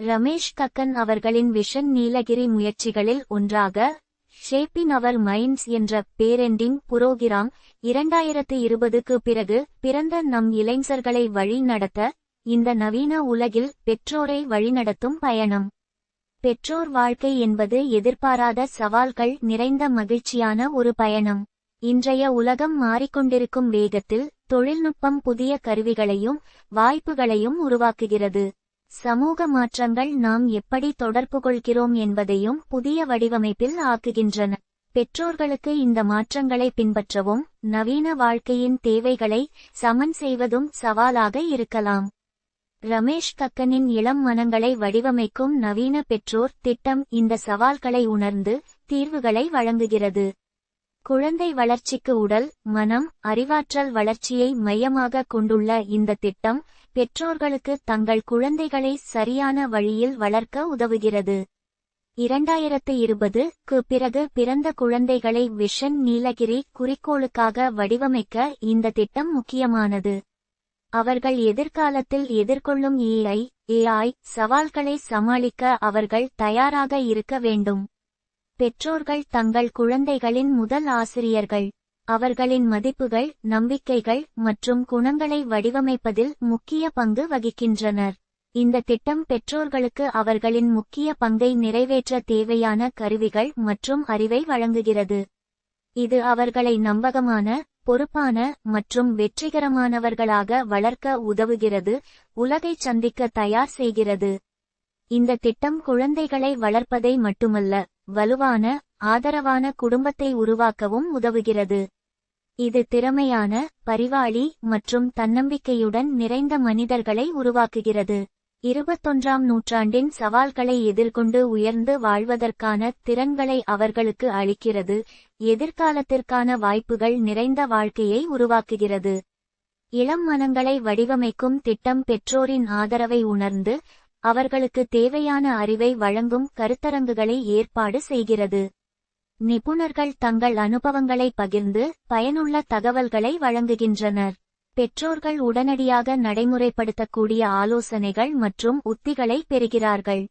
ரமேஷ் கக்கன் அவர்களின் விஷன் நீலகிரி முயற்சிகளில் ஒன்றாக ஷேப்பின் அவர் மைண்ட்ஸ் என்ற பேரெண்டிங் புரோகிராம் இரண்டாயிரத்து இருபதுக்கு பிறகு பிறந்த நம் இளைஞர்களை வழி நடத்த இந்த நவீன உலகில் பெற்றோரை வழிநடத்தும் பயணம். பெற்றோர் வாழ்க்கை என்பது எதிர்பாராத சவால்கள் நிறைந்த மகிழ்ச்சியான ஒரு பயணம். இன்றைய உலகம் மாறிக்கொண்டிருக்கும் வேகத்தில் தொழில்நுட்பம் புதிய கருவிகளையும் வாய்ப்புகளையும் உருவாக்குகிறது. சமூக மாற்றங்கள் நாம் எப்படி தொடர்பு கொள்கிறோம் என்பதையும் புதிய வடிவமைப்பில் ஆக்குகின்றன. பெற்றோர்களுக்கு இந்த மாற்றங்களை பின்பற்றவும் நவீன வாழ்க்கையின் தேவைகளை சமன் செய்வதும் சவாலாக இருக்கலாம். ரமேஷ் கக்கனின் இளம் மனங்களை வடிவமைக்கும் நவீன பெற்றோர் திட்டம் இந்த சவால்களை உணர்ந்து தீர்வுகளை வழங்குகிறது. குழந்தை வளர்ச்சிக்கு உடல் மனம் அறிவாற்றல் வளர்ச்சியை மையமாக கொண்டுள்ள இந்த திட்டம் பெற்றோர்களுக்கு தங்கள் குழந்தைகளை சரியான வழியில் வளர்க்க உதவுகிறது. இரண்டாயிரத்து இருபது க்கு பிறகு பிறந்த குழந்தைகளை விஷன் நீலகிரி குறிக்கோளுக்காக வடிவமைக்க இந்த திட்டம் முக்கியமானது. அவர்கள் எதிர்காலத்தில் எதிர்கொள்ளும் ஏஐ ஏஐ சவால்களை சமாளிக்க அவர்கள் தயாராக இருக்க வேண்டும். பெற்றோர்கள் தங்கள் குழந்தைகளின் முதல் ஆசிரியர்கள். அவர்களின் மதிப்புகள் நம்பிக்கைகள் மற்றும் குணங்களை வடிவமைப்பதில் முக்கிய பங்கு வகிக்கின்றனர். இந்த திட்டம் பெற்றோர்களுக்கு அவர்களின் முக்கிய பங்கை நிறைவேற்ற தேவையான கருவிகள் மற்றும் அறிவை வழங்குகிறது. இது அவர்களை நம்பகமான பொறுப்பான மற்றும் வெற்றிகரமானவர்களாக வளர்க்க உதவுகிறது உலகைச் சந்திக்க தயார் செய்கிறது. இந்த திட்டம் குழந்தைகளை வளர்ப்பதை மட்டுமல்ல வலுவான ஆதரவான குடும்பத்தை உருவாக்கவும் உதவுகிறது. இது திறமையான பரிவாளி மற்றும் தன்னம்பிக்கையுடன் நிறைந்த மனிதர்களை உருவாக்குகிறது. இருபத்தொன்றாம் நூற்றாண்டின் சவால்களை எதிர்கொண்டு உயர்ந்து வாழ்வதற்கான திறன்களை அவர்களுக்கு அளிக்கிறது. எதிர்காலத்திற்கான வாய்ப்புகள் நிறைந்த வாழ்க்கையை உருவாக்குகிறது. இளம் மனங்களை வடிவமைக்கும் திட்டம் பெற்றோரின் ஆதரவை உணர்ந்து அவர்களுக்கு தேவையான அறிவை வழங்கும் கருத்தரங்குகளை ஏற்பாடு செய்கிறது. நிபுணர்கள் தங்கள் அனுபவங்களை பகிர்ந்து பயனுள்ள தகவல்களை வழங்குகின்றனர். பெற்றோர்கள் உடனடியாக நடைமுறைப்படுத்தக்கூடிய ஆலோசனைகள் மற்றும் உத்திகளை பெறுகிறார்கள்.